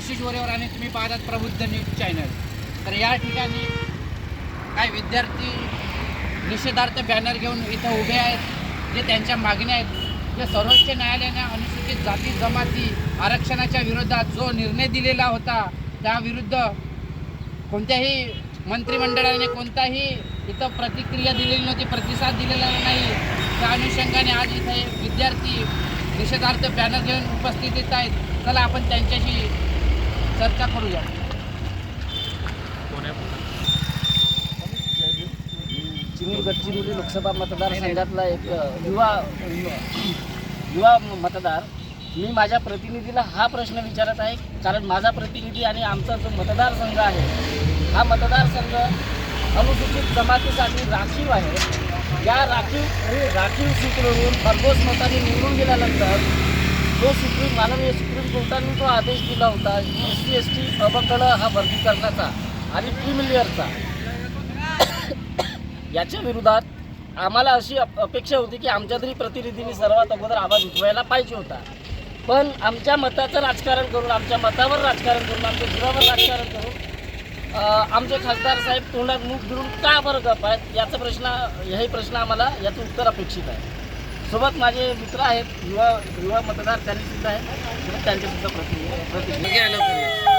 आशिष वरेवर आणि तुम्ही पाहतात प्रबुद्ध न्यूज चॅनल. तर या ठिकाणी काही विद्यार्थी निषेधार्थ बॅनर घेऊन इथं उभे आहेत जे त्यांच्या मागण्या आहेत. जे सर्वोच्च न्यायालयाने अनुसूचित जाती जमाती आरक्षणाच्या विरोधात जो निर्णय दिलेला होता त्याविरुद्ध कोणत्याही मंत्रिमंडळाने कोणताही इथं प्रतिक्रिया दिलेली नव्हती प्रतिसाद दिलेला नाही. त्या अनुषंगाने आज इथे विद्यार्थी निषेधार्थ बॅनर घेऊन उपस्थित येत आहेत. चला आपण त्यांच्याशी चर्चा करूया. चिमूर गडचिरोली लोकसभा मतदारसंघातला एक युवा युवा मतदार. मी माझ्या प्रतिनिधीला हा प्रश्न विचारत आहे कारण माझा प्रतिनिधी आणि आमचा जो मतदारसंघ आहे हा मतदारसंघ अनुसूचित जमातीसाठी राखीव आहे. या राखीव राखीव सूत्रवरून भरघोस मताने निवडून गेल्यानंतर जो सुप्रीम माननीय सुप्रीम कोर्टाने तो आदेश दिला होता एस सी एस टी अबकड हा वर्गीकरणाचा आणि प्रीमिलियरचा याच्या विरोधात आम्हाला अशी अप अपेक्षा होती की आमच्या तरी प्रतिनिधींनी सर्वात अगोदर आवाज उठवायला पाहिजे होता. पण आमच्या मताचं राजकारण करून आमच्या मतावर राजकारण करून आमच्या जीवावर राजकारण करून आमचे खासदार साहेब तोंडात मुख धरून का बरं गप आहेत? याचा प्रश्न हेही प्रश्न आम्हाला याचं उत्तर अपेक्षित आहे. सोबत माझे मित्र आहेत युवा युवा मतदार त्यांनी सुद्धा आहेत त्यांच्यासुद्धा सुद्धा प्रतिनिधी प्रतिनिधी